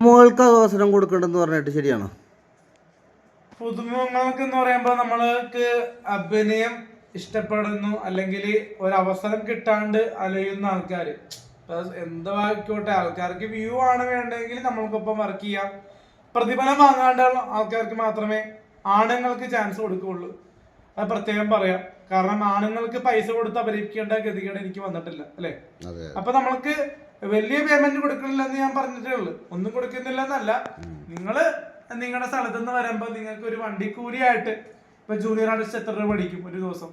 മോൾക്ക് അവസരം കൊടുക്കണ്ടെന്ന് പറഞ്ഞിട്ട് ശരിയാണോ? പുതുമുഖങ്ങൾക്ക് എന്ന് പറയുമ്പോൾ നമ്മൾക്ക് അഭിനയം ഇഷ്ടപ്പെടുന്നു അല്ലെങ്കിൽ ഒരവസരം കിട്ടാണ്ട് അലയുന്ന ആൾക്കാർ എന്തോ ആയിക്കോട്ടെ ആൾക്കാർക്ക് വ്യൂ ആണ് വേണ്ടെങ്കിൽ നമ്മൾക്കൊപ്പം വർക്ക് ചെയ്യാം. പ്രതിഫലം വാങ്ങാണ്ട ആൾക്കാർക്ക് മാത്രമേ ആണുങ്ങൾക്ക് ചാൻസ് കൊടുക്കുകയുള്ളൂ. അത് പ്രത്യേകം പറയാം. കാരണം ആണുങ്ങൾക്ക് പൈസ കൊടുത്ത് അപരിപ്പിക്കേണ്ട ഗതികേട് എനിക്ക് വന്നിട്ടില്ല അല്ലേ? അപ്പൊ നമ്മൾക്ക് വലിയ പേയ്മെന്റ് കൊടുക്കണില്ല എന്ന് ഞാൻ പറഞ്ഞിട്ടേ ഉള്ളൂ. ഒന്നും കൊടുക്കുന്നില്ല എന്നല്ല നിങ്ങൾ നിങ്ങളുടെ സ്ഥലത്ത് നിന്ന് വരുമ്പോ നിങ്ങൾക്ക് ഒരു വണ്ടി കൂലിയായിട്ട് ഇപ്പൊ ജൂനിയർ ആർട്ടിസ്റ്റ് എത്ര രൂപ പഠിക്കും ഒരു ദിവസം?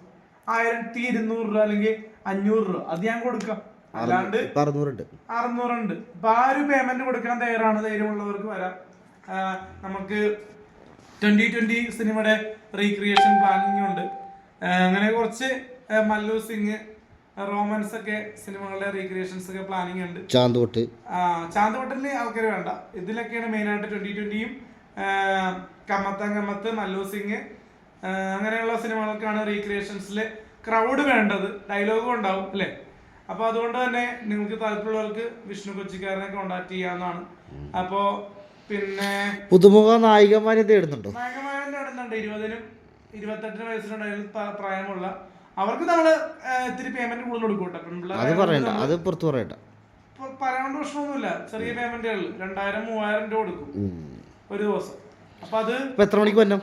ആയിരത്തി ഇരുന്നൂറ് രൂപ അല്ലെങ്കിൽ അഞ്ഞൂറ് രൂപ. അത് ഞാൻ കൊടുക്കാം. അല്ലാണ്ട് അറുന്നൂറുണ്ട്. അറുന്നൂറുണ്ട്. അപ്പൊ ആ ഒരു പേയ്മെന്റ് കൊടുക്കാൻ തയ്യാറാണ് ധൈര്യമുള്ളവർക്ക് വരാം. നമുക്ക് ട്വന്റി ട്വന്റി സിനിമയുടെ റീക്രിയേഷൻ പ്ലാനിങ് ഉണ്ട്. അങ്ങനെ കുറച്ച് മല്ലു സിംഗ് റോമൻസ് ഒക്കെ സിനിമകളുടെ റീക്രിയേഷൻസ് ഒക്കെ പ്ലാനിങ് ഉണ്ട്. ചാന്തോട്ട്. ആ, ചാന്തവട്ടലിന് ആൾക്കാർ വേണ്ട. ഇതിലൊക്കെയാണ് മെയിനായിട്ട് ട്വന്റി ട്വന്റിയും കമ്മത്ത കമ്മത്ത് മല്ലു സിംഗ് അങ്ങനെയുള്ള സിനിമകൾക്കാണ് റീക്രിയേഷൻസിൽ ക്രൗഡ് വേണ്ടത്. ഡയലോഗും ഉണ്ടാവും അല്ലേ? അപ്പൊ അതുകൊണ്ട് തന്നെ നിങ്ങൾക്ക് താല്പര്യമുള്ളവർക്ക് വിഷ്ണു കൊച്ചിക്കാരനെ കോണ്ടാക്ട് ചെയ്യാവുന്നതാണ്. അപ്പോ പിന്നെ പുതുമുഖ നായികമാരെ തേടുന്നുണ്ടോ നായകന്മാരുടെ തേടുന്നുണ്ട് ഇരുപതിനും ഇരുപത്തെട്ടിന് വയസ്സിലുണ്ടായാലും പ്രായമുള്ള അവർക്ക് നമ്മൾ ഇത്തിരി പേയ്മെന്റ് കൂടുതൽ കൊടുക്കും കേട്ടോ. പെൺപിള്ളേരെ അത് പറയണ്ട. അത് പുറത്ത് പറയണ്ട പറയാനുള്ള പ്രശ്നമൊന്നുമില്ല. ചെറിയ പേയ്മെന്റുകൾ രണ്ടായിരം മൂവായിരം രൂപ കൊടുക്കും. ഒരു ദിവസം. അപ്പൊ അത് ഇപ്പൊ എത്ര മണിക്ക് വരണം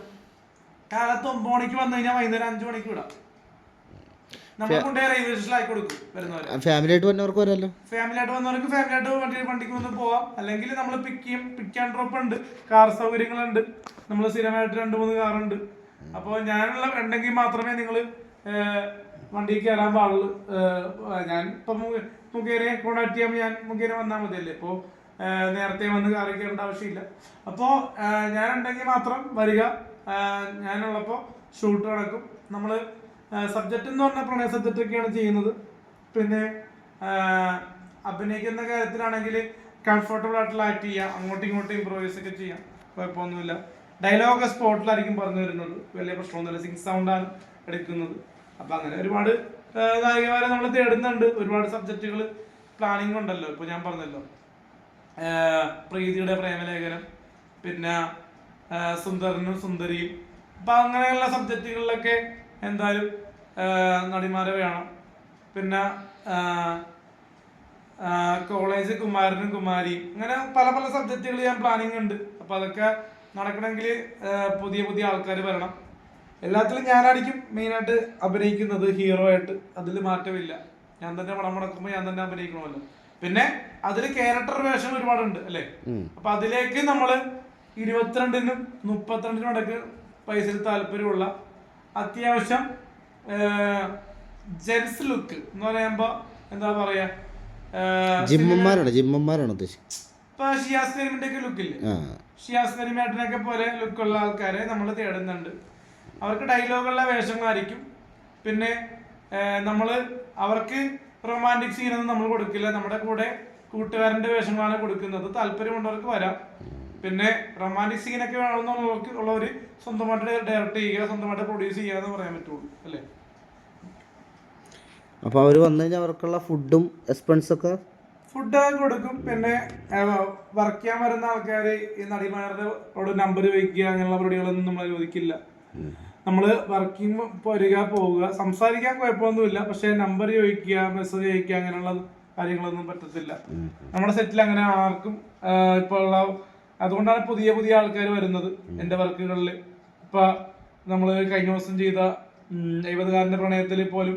കാലത്ത് ഒമ്പത് മണിക്ക് വന്നു കഴിഞ്ഞാൽ വൈകുന്നേരം അഞ്ചു മണിക്ക് വിടാം. നമ്മൾ കൊണ്ടുപോയി റെയിൽവേ കൊടുക്കും വരുന്നവരെ. ഫാമിലി ആയിട്ട് വന്നവർക്ക് വരാമല്ലോ ഫാമിലി ആയിട്ട് വന്നവർക്ക് ഫാമിലി ആയിട്ട് വണ്ടി വണ്ടിക്ക് വന്ന് പോവാം. അല്ലെങ്കിൽ നമ്മൾ പിക്ക് ചെയ്യും. പിക്ക് ആൻഡ് ഡ്രോപ്പ് ഉണ്ട്. കാർ സൗകര്യങ്ങളുണ്ട്. നമ്മൾ സ്ഥിരമായിട്ട് രണ്ട് മൂന്ന് കാറുണ്ട് അപ്പോൾ ഞാനുള്ള ഉണ്ടെങ്കിൽ മാത്രമേ നിങ്ങൾ വണ്ടിയിൽ കയറാൻ പാടുള്ളൂ. ഞാൻ ഇപ്പം മുഖേനെ കോണ്ടാക്ട് ചെയ്യുമ്പോൾ ഞാൻ മുഖേന വന്നാൽ മതിയല്ലേ? ഇപ്പോൾ നേരത്തെ വന്ന് കാറിൽ കയറേണ്ട ആവശ്യമില്ല. അപ്പോൾ ഞാൻ ഉണ്ടെങ്കിൽ മാത്രം വരിക. ഞാനുള്ളപ്പോ ഷൂട്ട് നടക്കും. നമ്മൾ സബ്ജക്റ്റ് എന്ന് പറഞ്ഞ പ്രണയ സബ്ജക്റ്റ് ഒക്കെയാണ് ചെയ്യുന്നത്. പിന്നെ അഭിനയിക്കുന്ന കാര്യത്തിലാണെങ്കിൽ കംഫർട്ടബിൾ ആയിട്ടുള്ള ആക്ട് ചെയ്യാം. അങ്ങോട്ടും ഇങ്ങോട്ടും ഇമ്പ്രോവൈസ് ഒക്കെ ചെയ്യാം. കുഴപ്പമൊന്നുമില്ല. ഡയലോഗ് സ്പോട്ടിലായിരിക്കും പറഞ്ഞു വരുന്നത്. വലിയ പ്രശ്നമൊന്നുമില്ല. സിംഗ് സൗണ്ടാണ് എടുക്കുന്നത്. അപ്പം അങ്ങനെ ഒരുപാട് നായികമാരെ നമ്മൾ തേടുന്നുണ്ട്. ഒരുപാട് സബ്ജക്റ്റുകൾ പ്ലാനിങ് ഉണ്ടല്ലോ. ഇപ്പോൾ ഞാൻ പറഞ്ഞല്ലോ. പ്രീതിയുടെ പ്രേമലേഖനം പിന്നെ സുന്ദരനും സുന്ദരിയും. അപ്പം അങ്ങനെയുള്ള സബ്ജക്റ്റുകളിലൊക്കെ എന്തായാലും നടിമാരെ വേണം. പിന്നെ കോളേജ് കുമാരനും കുമാരിയും. അങ്ങനെ പല പല സബ്ജക്റ്റുകൾ ഞാൻ പ്ലാനിങ് ഉണ്ട്. അപ്പൊ അതൊക്കെ നടക്കണമെങ്കിൽ പുതിയ പുതിയ ആൾക്കാർ വരണം. എല്ലാത്തിലും ഞാനായിരിക്കും മെയിനായിട്ട് അഭിനയിക്കുന്നത് ഹീറോ ആയിട്ട്. അതിൽ മാറ്റമില്ല. ഞാൻ തന്നെ പടം മുടക്കുമ്പോൾ ഞാൻ തന്നെ അഭിനയിക്കണമല്ലോ. പിന്നെ അതിൽ ക്യാരക്ടർ വേഷം ഒരുപാടുണ്ട് അല്ലേ. അപ്പൊ അതിലേക്ക് നമ്മൾ ഇരുപത്തിരണ്ടിനും മുപ്പത്തിരണ്ടിനും ഇടയ്ക്ക് പൈസയിൽ താല്പര്യമുള്ള അത്യാവശ്യം ജെൻസ് ലുക്ക് എന്ന് പറയുമ്പോ എന്താ പറയാ ജിമ്മന്മാരാണ് ജിമ്മന്മാരാണ് ഉദ്ദേശിച്ചത്. ഇപ്പൊ ഷിയാസ് കരീമിന്റെ ഒക്കെ ലുക്കില്ലേ ഷിയാസ് ഷിയാസ് കരീമേട്ടനൊക്കെ പോലെ ലുക്കുള്ള ആൾക്കാരെ നമ്മൾ തേടുന്നുണ്ട്. അവർക്ക് ഡയലോഗുള്ള വേഷങ്ങളായിരിക്കും. പിന്നെ നമ്മൾ അവർക്ക് റൊമാന്റിക് സീനൊന്നും നമ്മൾ കൊടുക്കില്ല. നമ്മുടെ കൂടെ കൂട്ടുകാരന്റെ വേഷങ്ങളാണ് കൊടുക്കുന്നത്. താല്പര്യമുള്ളവർക്ക് വരാം. പിന്നെ റൊമാന്റിക് സീനൊക്കെ വേണമെന്നുള്ളവർക്ക് ഉള്ളവർ സ്വന്തമായിട്ട് ഡയറക്റ്റ് ചെയ്യുക സ്വന്തമായിട്ട് പ്രൊഡ്യൂസ് ചെയ്യുക എന്ന് പറയാൻ പറ്റുള്ളൂ. അല്ലേ? അപ്പോൾ അവർ വന്നു കഴിഞ്ഞാൽ അവർക്കുള്ള ഫുഡും എക്സ്പെൻസൊക്കെ ഫുഡ് കൊടുക്കും. പിന്നെ വർക്ക് ചെയ്യാൻ വരുന്ന ആൾക്കാർ ഈ നടിമാരുടെ നമ്പർ വയ്ക്കുക അങ്ങനെയുള്ള പരിപാടികളൊന്നും നമ്മൾ അനുവദിക്കില്ല നമ്മൾ വർക്കിംഗ് വരിക പോവുക. സംസാരിക്കാൻ കുഴപ്പമൊന്നുമില്ല. പക്ഷെ നമ്പർ ചോദിക്കുക മെസ്സേജ് ചോദിക്കുക അങ്ങനെയുള്ള കാര്യങ്ങളൊന്നും പറ്റത്തില്ല. നമ്മുടെ സെറ്റിൽ അങ്ങനെ ആർക്കും ഇപ്പോൾ ഉള്ള അതുകൊണ്ടാണ് പുതിയ പുതിയ ആൾക്കാർ വരുന്നത് എന്റെ വർക്കുകളിൽ ഇപ്പൊ നമ്മൾ കഴിഞ്ഞ ദിവസം ചെയ്ത എഴുപതുകാരന്റെ എഴുപതുകാരന്റെ പ്രണയത്തിൽ പോലും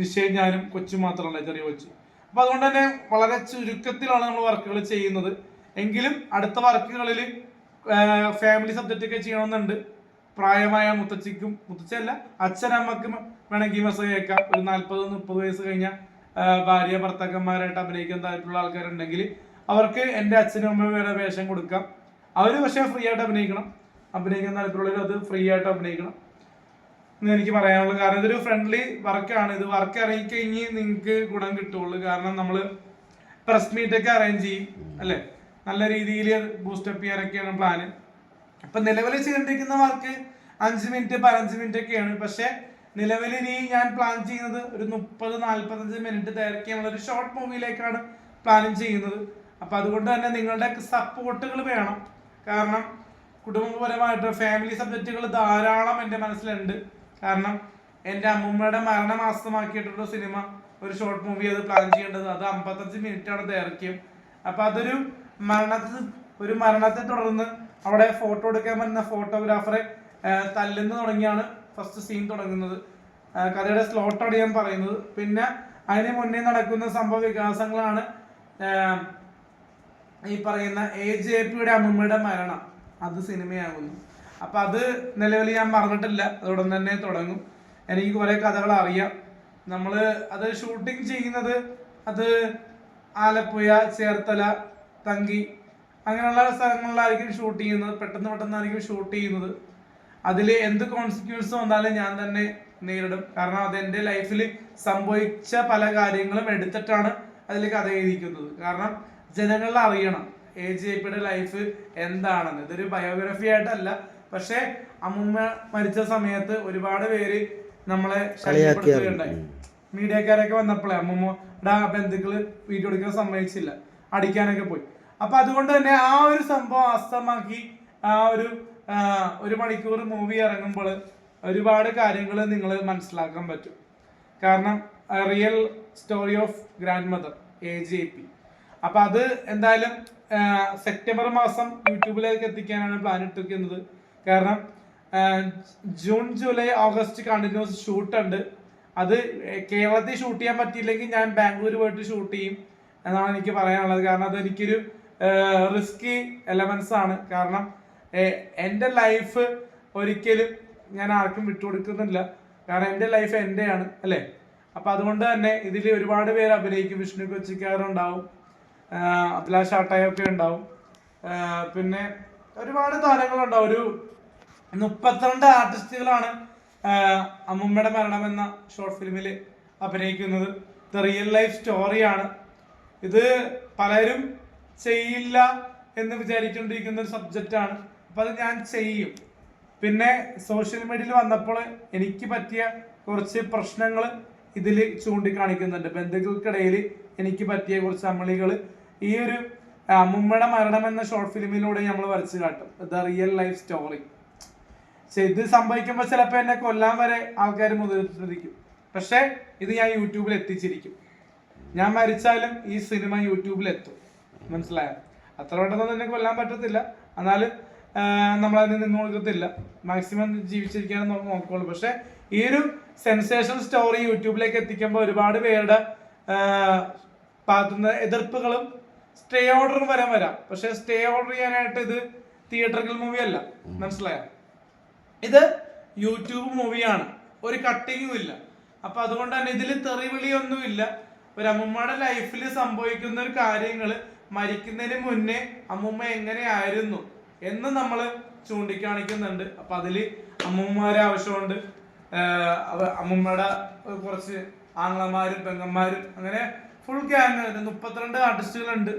നിശ്ചയം ഞാനും കൊച്ചു മാത്രമല്ല ചെറിയ കൊച്ചു. അപ്പൊ അതുകൊണ്ട് തന്നെ വളരെ ചുരുക്കത്തിലാണ് നമ്മൾ വർക്കുകൾ ചെയ്യുന്നത്. എങ്കിലും അടുത്ത വർക്കുകളിൽ ഫാമിലി സബ്ജക്റ്റ് ഒക്കെ ചെയ്യണമെന്നുണ്ട്. പ്രായമായ മുത്തച്ഛിക്കും മുത്തച്ഛല്ല അച്ഛനമ്മക്കും വേണമെങ്കിൽ മെസ്സേജ് അയക്കാം. ഒരു നാല്പത് മുപ്പത് വയസ്സ് കഴിഞ്ഞ ഭാര്യ ഭർത്താക്കന്മാരായിട്ട് അഭിനയിക്കാൻ താല്പര്യമുള്ള ആൾക്കാരുണ്ടെങ്കിൽ അവർക്ക് എന്റെ അച്ഛനും അമ്മയുടെ വേഷം കൊടുക്കാം. അവർ പക്ഷേ ഫ്രീ ആയിട്ട് അഭിനയിക്കണം. അഭിനയിക്കാൻ താല്പര്യമുള്ളവർ അത് ഫ്രീ ആയിട്ട് അഭിനയിക്കണം. എന്ന് എനിക്ക് പറയാനുള്ളത് കാരണം ഇതൊരു ഫ്രണ്ട്ലി വർക്കാണ് ഇത് വർക്ക് ഇറങ്ങിക്കഴിഞ്ഞ് നിങ്ങൾക്ക് ഗുണം കിട്ടുള്ളൂ. കാരണം നമ്മൾ പ്രസ് മീറ്റൊക്കെ അറേഞ്ച് ചെയ്യും അല്ലേ? നല്ല രീതിയിൽ ബൂസ്റ്റപ്പ് ചെയ്യാനൊക്കെയാണ് പ്ലാന് ഇപ്പൊ നിലവിൽ ചെയ്തിരിക്കുന്ന വർക്ക് അഞ്ച് മിനിറ്റ് പതിനഞ്ച് മിനിറ്റ് ഒക്കെയാണ്. പക്ഷെ നിലവിൽ ഇനി ഞാൻ പ്ലാൻ ചെയ്യുന്നത് ഒരു മുപ്പത് നാല്പത്തഞ്ച് മിനിറ്റ് ദൈർഘ്യമുള്ള ഒരു ഷോർട്ട് മൂവിയിലേക്കാണ് പ്ലാനിങ് ചെയ്യുന്നത്. അപ്പൊ അതുകൊണ്ട് തന്നെ നിങ്ങളുടെ സപ്പോർട്ടുകൾ വേണം. കാരണം കുടുംബപരമായിട്ട് ഫാമിലി സബ്ജക്റ്റുകൾ ധാരാളം എന്റെ മനസ്സിലുണ്ട്. കാരണം എന്റെ അമ്മൂമ്മയുടെ മരണം ആസ്തമാക്കിയിട്ടുള്ള സിനിമ ഒരു ഷോർട്ട് മൂവി അത് പ്ലാൻ ചെയ്യേണ്ടത്. അത് അമ്പത്തഞ്ച് ആണ് ദൈർഘ്യം അപ്പൊ അതൊരു മരണത്തിൽ ഒരു മരണത്തെ തുടർന്ന് അവിടെ ഫോട്ടോ എടുക്കാൻ വരുന്ന ഫോട്ടോഗ്രാഫറെ തല്ലുന്ന തുടങ്ങിയാണ് ഫസ്റ്റ് സീൻ തുടങ്ങുന്നത്. കഥയുടെ സ്ലോട്ടാണ് ഞാൻ പറയുന്നത്. പിന്നെ അതിന് മുന്നേ നടക്കുന്ന സംഭവ വികാസങ്ങളാണ് ഈ പറയുന്ന എ ജെ പിയുടെ അമ്മമ്മയുടെ മരണം. അത് സിനിമയാകുന്നു. അപ്പൊ അത് നിലവിൽ ഞാൻ പറഞ്ഞിട്ടില്ല അതോടൊപ്പം തന്നെ തുടങ്ങും. എനിക്ക് കുറെ കഥകൾ അറിയാം. നമ്മൾ അത് ഷൂട്ടിംഗ് ചെയ്യുന്നത് അത് ആലപ്പുഴ ചേർത്തല തങ്കി അങ്ങനെയുള്ള സ്ഥലങ്ങളിലായിരിക്കും ഷൂട്ട് ചെയ്യുന്നത്. പെട്ടെന്ന് പെട്ടെന്നായിരിക്കും ഷൂട്ട് ചെയ്യുന്നത്. അതിൽ എന്ത് കോൺസിക്വൻസ് വന്നാലും ഞാൻ തന്നെ നേരിടും. കാരണം അതെന്റെ ലൈഫിൽ സംഭവിച്ച പല കാര്യങ്ങളും എടുത്തിട്ടാണ് അതിൽ കഥ എഴുതിക്കുന്നത് കാരണം ജനങ്ങളിൽ അറിയണം എ ജെ പിയുടെ ലൈഫ് എന്താണെന്ന്. ഇതൊരു ബയോഗ്രഫി ആയിട്ടല്ല. പക്ഷേ അമ്മുമ്മ മരിച്ച സമയത്ത് ഒരുപാട് പേര് നമ്മളെ ശല്യപ്പെടുത്തുകയുണ്ടായി. മീഡിയക്കാരൊക്കെ വന്നപ്പോഴേ ഡാ ബന്ധുക്കൾ വീഡിയോ എടുക്കാൻ സമ്മതിച്ചില്ല. അടിക്കാനൊക്കെ പോയി. അപ്പൊ അതുകൊണ്ട് തന്നെ ആ ഒരു സംഭവം അസ്തമാക്കി ആ ഒരു ഒരു മണിക്കൂർ മൂവി ഇറങ്ങുമ്പോൾ ഒരുപാട് കാര്യങ്ങൾ നിങ്ങൾ മനസ്സിലാക്കാൻ പറ്റും. കാരണം real story of grandmother A J P അപ്പൊ അത് എന്തായാലും സെപ്റ്റംബർ മാസം യൂട്യൂബിലേക്ക് എത്തിക്കാനാണ് പ്ലാൻ ഇട്ടിരിക്കുന്നത്. കാരണം June July August continuous shoot ഉണ്ട്. അത് കേരളത്തിൽ ഷൂട്ട് ചെയ്യാൻ പറ്റിയില്ലെങ്കിൽ ഞാൻ ബാംഗ്ലൂർ പോയിട്ട് ഷൂട്ട് ചെയ്യും എന്നാണ് എനിക്ക് പറയാനുള്ളത്. കാരണം അത് എനിക്കൊരു റിസ്കി എലമെന്റ്സ് ആണ്. കാരണം എന്റെ ലൈഫ് ഒരിക്കലും ഞാൻ ആർക്കും വിട്ടുകൊടുക്കുന്നില്ല കാരണം എന്റെ ലൈഫ് എന്റെയാണ് അല്ലേ? അപ്പം അതുകൊണ്ട് തന്നെ ഇതിൽ ഒരുപാട് പേര് അഭിനയിക്കും. വിഷ്ണു കൊച്ചിക്കാരുണ്ടാവും. അഭിലാഷ് ആട്ടായൊക്കെ ഉണ്ടാവും. പിന്നെ ഒരുപാട് താരങ്ങളുണ്ടാവും. ഒരു മുപ്പത്തിരണ്ട് ആർട്ടിസ്റ്റുകളാണ് അമ്മുമ്മയുടെ മരണം എന്ന ഷോർട്ട് ഫിലിമിൽ അഭിനയിക്കുന്നത്. ഇത് റിയൽ ലൈഫ് സ്റ്റോറിയാണ് ഇത് പലരും ചെയ്യില്ല എന്ന് വിചാരിച്ചുകൊണ്ടിരിക്കുന്ന ഒരു സബ്ജക്റ്റ് ആണ്. അപ്പൊ അത് ഞാൻ ചെയ്യും. പിന്നെ സോഷ്യൽ മീഡിയയിൽ വന്നപ്പോൾ എനിക്ക് പറ്റിയ കുറച്ച് പ്രശ്നങ്ങൾ ഇതിൽ ചൂണ്ടിക്കാണിക്കുന്നുണ്ട്. ബന്ധുക്കൾക്കിടയിൽ എനിക്ക് പറ്റിയ കുറച്ച് അമളികൾ ഈ ഒരു അമ്മുമ്മയുടെ മരണം എന്ന ഷോർട്ട് ഫിലിമിലൂടെ നമ്മൾ വരച്ചു കാട്ടും. ദ റിയൽ ലൈഫ് സ്റ്റോറി പക്ഷെ ഇത് സംഭവിക്കുമ്പോൾ ചിലപ്പോൾ എന്നെ കൊല്ലാൻ വരെ ആൾക്കാർ മുതിർത്തിരിക്കും പക്ഷേ ഇത് ഞാൻ യൂട്യൂബിൽ എത്തിച്ചിരിക്കും. ഞാൻ മരിച്ചാലും ഈ സിനിമ യൂട്യൂബിൽ എത്തും. മനസ്സിലായോ. അത്ര പെട്ടെന്ന് എന്നെ കൊല്ലാൻ പറ്റത്തില്ല. എന്നാലും നമ്മളതിന് നിന്ന് കൊടുക്കത്തില്ല മാക്സിമം ജീവിച്ചിരിക്കാൻ നോക്കുള്ളൂ. പക്ഷെ ഈ ഒരു സെൻസേഷൻ സ്റ്റോറി യൂട്യൂബിലേക്ക് എത്തിക്കുമ്പോൾ ഒരുപാട് പേരുടെ ഭാഗത്തുനിന്ന് എതിർപ്പുകളും സ്റ്റേ ഓർഡർ വരാൻ വരാം പക്ഷെ സ്റ്റേ ഓർഡർ ചെയ്യാനായിട്ട് ഇത് തിയേറ്ററിക്കൽ മൂവി അല്ല. മനസ്സിലായോ? ഇത് യൂട്യൂബ് മൂവിയാണ് ഒരു കട്ടിങ്ങും ഇല്ല. അപ്പൊ അതുകൊണ്ട് തന്നെ ഇതിൽ തെറിവിളിയൊന്നുമില്ല. ഒരു അമ്മമ്മയുടെ ലൈഫിൽ സംഭവിക്കുന്ന ഒരു കാര്യങ്ങൾ മരിക്കുന്നതിന് മുന്നേ അമ്മൂമ്മ എങ്ങനെയായിരുന്നു എന്ന് നമ്മൾ ചൂണ്ടിക്കാണിക്കുന്നുണ്ട്. അപ്പൊ അതിൽ അമ്മൂമ്മമാരെ ആവശ്യമുണ്ട്. അമ്മൂമ്മയുടെ കുറച്ച് ആങ്ങളമാരും പെങ്ങന്മാരും അങ്ങനെ ഫുൾ ഗ്യാങ് മുപ്പത്തിരണ്ട് ആർട്ടിസ്റ്റുകളുണ്ട്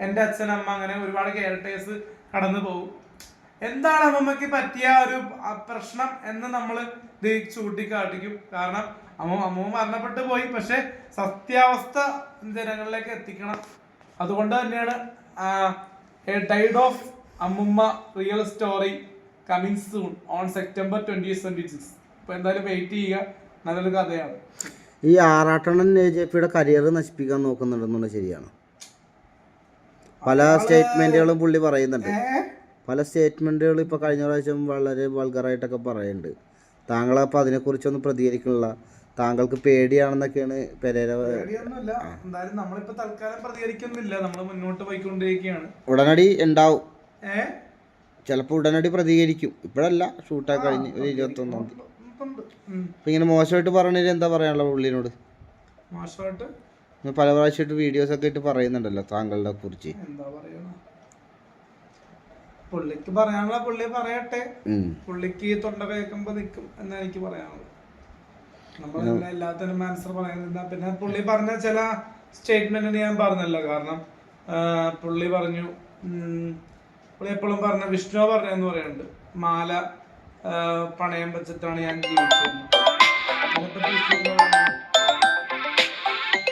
എന്റെ അച്ഛൻ അമ്മ അങ്ങനെ ഒരുപാട് ക്യാരക്ടേഴ്സ് കടന്നു പോകും. എന്താണ് അമ്മമ്മയ്ക്ക് പറ്റിയ ഒരു പ്രശ്നം എന്ന് നമ്മൾ ഇത് ചൂണ്ടിക്കാട്ടിക്കും. കാരണം അമ്മ അമ്മ മരണപ്പെട്ടു പോയി. പക്ഷെ സത്യാവസ്ഥ ജനങ്ങളിലേക്ക് എത്തിക്കണം. അതുകൊണ്ട് തന്നെയാണ് died of ammumma real story coming soon on September twenty twenty six അപ്പൊ എന്തായാലും വെയിറ്റ് ചെയ്യുക. നല്ലൊരു കഥയാണ്. ഈ ആറാട്ടണ്ണൻ എ ജെ പിയുടെ കരിയർ നശിപ്പിക്കാൻ നോക്കുന്നുണ്ടെന്നുള്ള ശരിയാണ്. പല സ്റ്റേറ്റ്മെന്റുകളും പുള്ളി പറയുന്നുണ്ട്. പല സ്റ്റേറ്റ്മെന്റുകൾ ഇപ്പൊ കഴിഞ്ഞ പ്രാവശ്യം വളരെ വൾഗറായിട്ടൊക്കെ പറയുന്നുണ്ട്. താങ്കൾ അപ്പോൾ അതിനെക്കുറിച്ചൊന്നും പ്രതികരിക്കണില്ല താങ്കൾക്ക് പേടിയാണെന്നൊക്കെയാണ് പെരേര എന്തായാലും നമ്മളിപ്പോ തൽക്കാലം പ്രതികരിക്കുന്നില്ല. നമ്മൾ മുന്നോട്ട് പോയിക്കൊണ്ടിരിക്കുകയാണ് ഉടനടി ഉണ്ടാവും. ചിലപ്പോ ചിലപ്പോൾ ഉടനടി പ്രതികരിക്കും. ഇപ്പോഴല്ല ഷൂട്ടാ കഴിഞ്ഞ് ഒരു ഇരുപത്തൊന്നാം തീയതി. ഉം. ഇങ്ങനെ മോശമായിട്ട് പറഞ്ഞതിൽ എന്താ പറയാനുള്ള പുള്ളിനോട്? മോശമായിട്ട്? പല പ്രാവശ്യമായിട്ട് വീഡിയോസ് ഒക്കെ ഇട്ട് പറയുന്നുണ്ടല്ലോ താങ്കളുടെ കുറിച്ച്. എന്താ പറയണ? പുള്ളിക്ക് പറയാനുള്ള പുള്ളി പറയട്ടെ. പുള്ളിക്ക് തൊണ്ട കേൾക്കുമ്പോ നിൽക്കും എന്നാ എനിക്ക് പറയാനുള്ളത്. എല്ലാത്തിനും ആൻസർ പറയുന്നില്ല. പിന്നെ പുള്ളി പറഞ്ഞ ചില സ്റ്റേറ്റ്മെന്റിന് ഞാൻ പറഞ്ഞല്ലോ കാരണം പുള്ളി പറഞ്ഞു പുള്ളി എപ്പോഴും പറഞ്ഞ വിഷ്ണു പറഞ്ഞെന്ന് പറയുന്നുണ്ട്. മാല പണയം വെച്ചിട്ടാണ് ഞാൻ ജീവിച്ചത്. അതിനെപ്പറ്റി